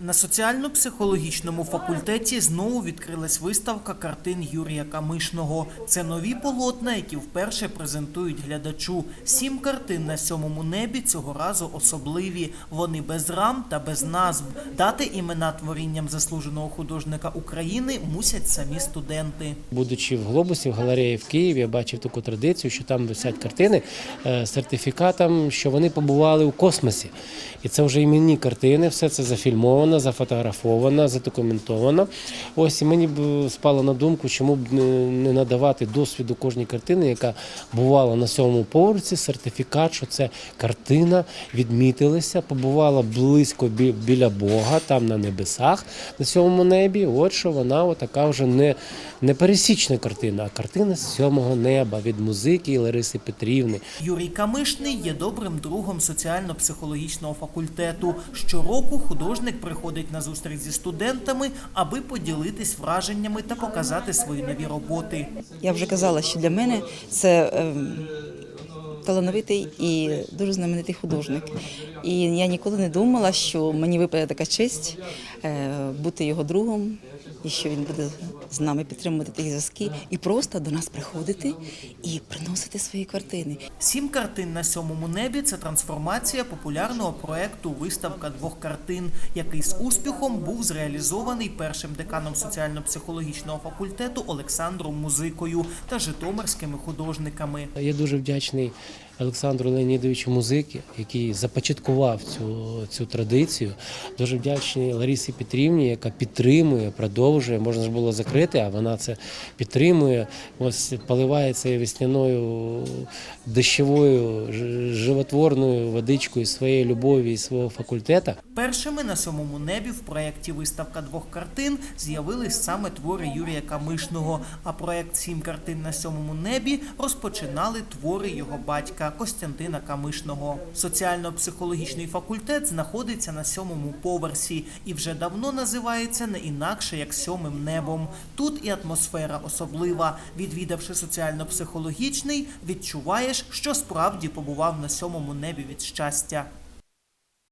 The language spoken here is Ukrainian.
На соціально-психологічному факультеті знову відкрилась виставка картин Юрія Камишного. Це нові полотна, які вперше презентують глядачу. Сім картин на сьомому небі цього разу особливі. Вони без рам та без назв. Дати імена творінням заслуженого художника України мусять самі студенти. Будучи в глобусі в галереї в Києві, я бачив таку традицію, що там висять картини е, з сертифікатом, що вони побували у космосі. І це вже іменні картини, все це зафільмовано, зафотографовано, задокументовано. Ось і мені б спало на думку, чому б не- надавати досвіду кожній картини, яка бувала на сьомому поверсі, сертифікат, що це картина відмітилася, побувала близько біля Бога, там на небесах, на сьомому небі. От що вона отака вже не, не пересічна картина, а картина з сьомого неба від музики Лариси Петрівни. Юрій Камишний є добрим другом соціально-психологічного факультету. Щороку художник приходить на зустріч зі студентами, аби поділитись враженнями та показати свої нові роботи. Я вже казала, що для мене це ем, талановитий і дуже знаменитий художник. І я ніколи не думала, що мені випаде така честь е, бути його другом, і що він буде з нами підтримувати такі зв'язки, і просто до нас приходити і приносити свої картини. Сім картин на сьомому небі це трансформація популярного проекту Виставка двох картин, який з успіхом був зреалізований першим деканом соціально-психологічного факультету Олександром Музикою та житомирськими художниками. Я дуже вдячний Олександру Леонідовичу Музики, який започаткував цю, цю традицію. Дуже вдячний Ларісі Петрівні, яка підтримує, продовжує. Можна ж було закрити, а вона це підтримує. Ось поливає це весняною дощовою животворною водичкою своєї любові і свого факультету. Першими на сьомому небі в проєкті Виставка двох картин з'явились саме твори Юрія Камишного. А проєкт Сім картин на сьомому небі розпочинали твори його батька Костянтина Камишного. Соціально-психологічний факультет знаходиться на сьомому поверсі і вже давно називається не інакше як сьомим небом. Тут і атмосфера особлива. Відвідавши соціально-психологічний, відчуваєш, що справді побував на сьомому небі від щастя.